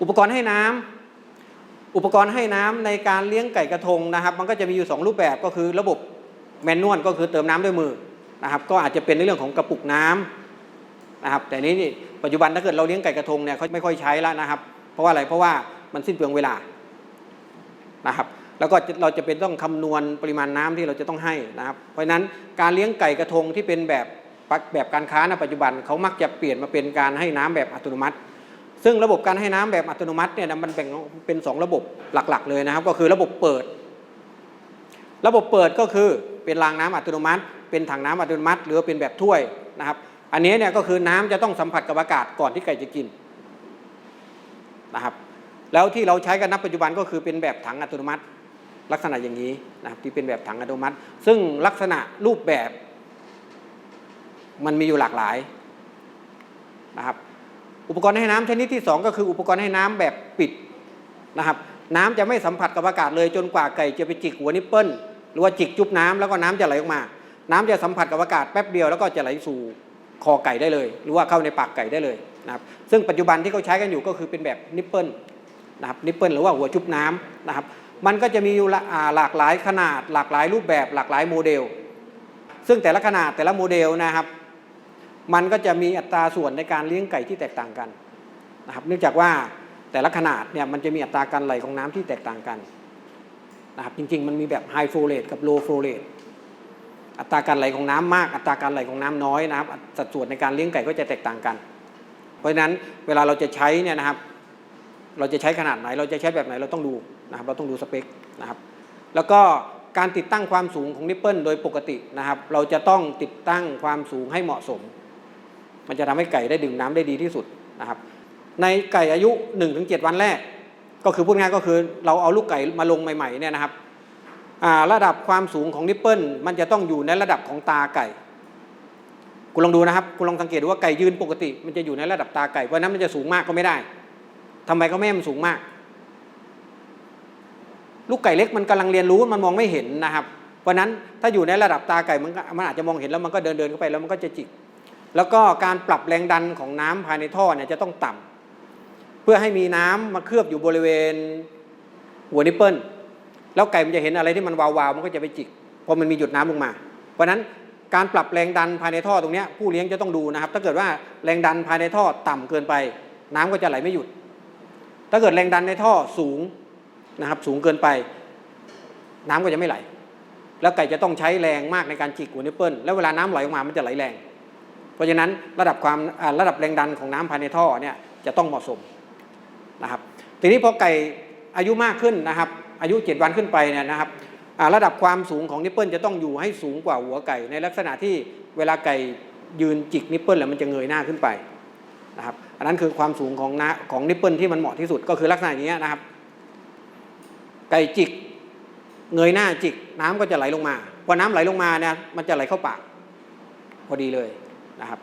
อุปกรณ์ให้น้ำอุปกรณ์ให้น้ำในการเลี้ยงไก่กระทงนะครับ มันก็จะมีอยู่ 2 รูปแบบก็คือระบบแมนนวลก็คือเติมน้ำด้วยมือนะครับ ก็อาจจะเป็นในเรื่องของกระปุกน้ำนะครับแต่นี้ปัจจุบันถ้าเกิดเราเลี้ยงไก่กระทงเนี่ยเขาไม่ค่อยใช้แล้วนะครับ เพราะว่าอะไรเพราะว่ามันสิ้นเปลืองเวลานะครับแล้วก็เราจะเป็นต้องคำนวณปริมาณน้ำที่เราจะต้องให้นะครับ เพราะฉะนั้นการเลี้ยงไก่กระทงที่เป็นแบบแบบการค้าในปัจจุบันเขามักจะเปลี่ยนมาเป็นการให้น้ำแบบอัตโนมัติ ซึ่งระบบการให้น้ำแบบอัตโนมัติเนี่ยมันแบ่งเป็น 2 ระบบหลักๆ เลยนะครับ ก็คือระบบเปิด ระบบเปิดก็คือเป็นรางน้ำอัตโนมัติ เป็นถังน้ำอัตโนมัติ หรือเป็นแบบถ้วยนะครับ อันนี้เนี่ยก็คือน้ำจะต้องสัมผัสกับอากาศก่อนที่ไก่จะกินนะครับแล้วที่เราใช้กันณปัจจุบันก็คือเป็นแบบถังอัตโนมัติ ลักษณะอย่างนี้นะครับที่เป็นแบบถังอัตโนมัติ ซึ่งลักษณะรูปแบบ มันมีอยู่หลากหลายนะครับ อุปกรณ์ให้น้ำชนิดที่ 2 ก็คืออุปกรณ์ให้น้ำแบบปิดนะครับ น้ำจะไม่สัมผัสกับอากาศเลยจนกว่าไก่จะไปจิกหัวนิปเปิลหรือว่าจิกจุบน้ำแล้วก็น้ำจะไหลออกมา น้ำจะสัมผัสกับอากาศแป๊บเดียวแล้วก็จะไหลสู่คอไก่ได้เลย หรือว่าเข้าในปากไก่ได้เลยนะครับซึ่งปัจจุบันที่เขาใช้กันอยู่ก็คือเป็นแบบนิปเปิลนะครับนิปเปิลหรือว่าหัวชุบน้ำนะครับ มันก็จะมีอยู่หลากหลายขนาด หลากหลายรูปแบบ หลากหลายโมเดล ซึ่งแต่ละขนาดแต่ละโมเดลนะครับ มันก็จะมีอัตราส่วนในการเลี้ยงไก่ที่แตกต่างกันนะครับ เนื่องจากว่าแต่ละขนาดเนี่ยมันจะมีอัตราการไหลของน้ำที่แตกต่างกันนะครับจริงๆ มันมีแบบไฮโฟเลตกับโลโฟเลตอัตราการไหลของน้ำมาก อัตราการไหลของน้ำน้อยนะครับ สัดส่วนในการเลี้ยงไก่ก็จะแตกต่างกัน เพราะฉะนั้นเวลาเราจะใช้เนี่ยนะครับ เราจะใช้ขนาดไหน เราจะใช้แบบไหนเราต้องดูนะครับ เราต้องดูสเปคนะครับ แล้วก็การติดตั้งความสูงของนิปเปิลโดยปกตินะครับ เราจะต้องติดตั้งความสูงให้เหมาะสม มันจะทำให้ไก่ได้ดื่มน้ำได้ดีที่สุดนะครับ ในไก่อายุ 1-7 วันแรก ก็คือพูดง่ายก็คือเราเอาลูกไก่มาลงใหม่ๆเนี่ยนะครับระดับความสูงของนิปเปิลมันจะต้องอยู่ในระดับของตาไก่คุณลองดูนะครับคุณลองสังเกตดูว่าไก่ยืนปกติ มันจะอยู่ในระดับตาไก่เพราะนั้นมันจะสูงมากก็ไม่ได้ทำไมก็ไม่ให้มันสูงมาก ลูกไก่เล็กมันกำลังเรียนรู้มันมองไม่เห็นนะครับ เพราะนั้นถ้าอยู่ในระดับตาไก่มันมันอาจจะมองเห็นแล้วมันก็เดินเดินเข้าไปแล้วมันก็จะจิก แล้วก็การปรับแรงดันของน้ำภายในท่อเนี่ยจะต้องต่ำเพื่อให้มีน้ำมาเคลือบอยู่บริเวณหัวนิปเปิลแล้วไก่มันจะเห็นอะไรที่มันวาวๆมันก็จะไปจิกเพราะมันมีหยดน้ำลงมา เพราะนั้นการปรับแรงดันภายในท่อตรงนี้ผู้เลี้ยงจะต้องดูนะครับ ถ้าเกิดว่าแรงดันภายในท่อต่ำเกินไป น้ำก็จะไหลไม่หยุด ถ้าเกิดแรงดันในท่อสูงนะครับ สูงเกินไป น้ำก็จะไม่ไหล แล้วไก่จะต้องใช้แรงมากในการจิกหัวนิปเปิลแล้วเวลาน้ำไหลออกมามันจะไหลแรง ราะฉะนั้นระดับความระดับแรงดันของน้ำภายในท่อเนี่ยจะต้องเหมาะสมนะครับทีนี้พอไก่อายุมากขึ้นนะครับ อายุ 7 วันขึ้นไปเนี่ยนะครับระดับความสูงของนิปเปิลจะต้องอยู่ให้สูงกว่าหัวไก่ ในลักษณะที่เวลาไก่ยืนจิกนิปเปิลแล้วมันจะเงยหน้าขึ้นไปนะครับอันนั้นคือความสูงของนะของนิปเปิลที่มันเหมาะที่สุดก็คือลักษณะอย่างนี้ยนะครับ ไก่จิกเงยหน้าจิกน้ำก็จะไหลลงมาพอน้ำไหลลงมาเนี่ยมันจะไหลเข้าปากพอดีเลย นะครับ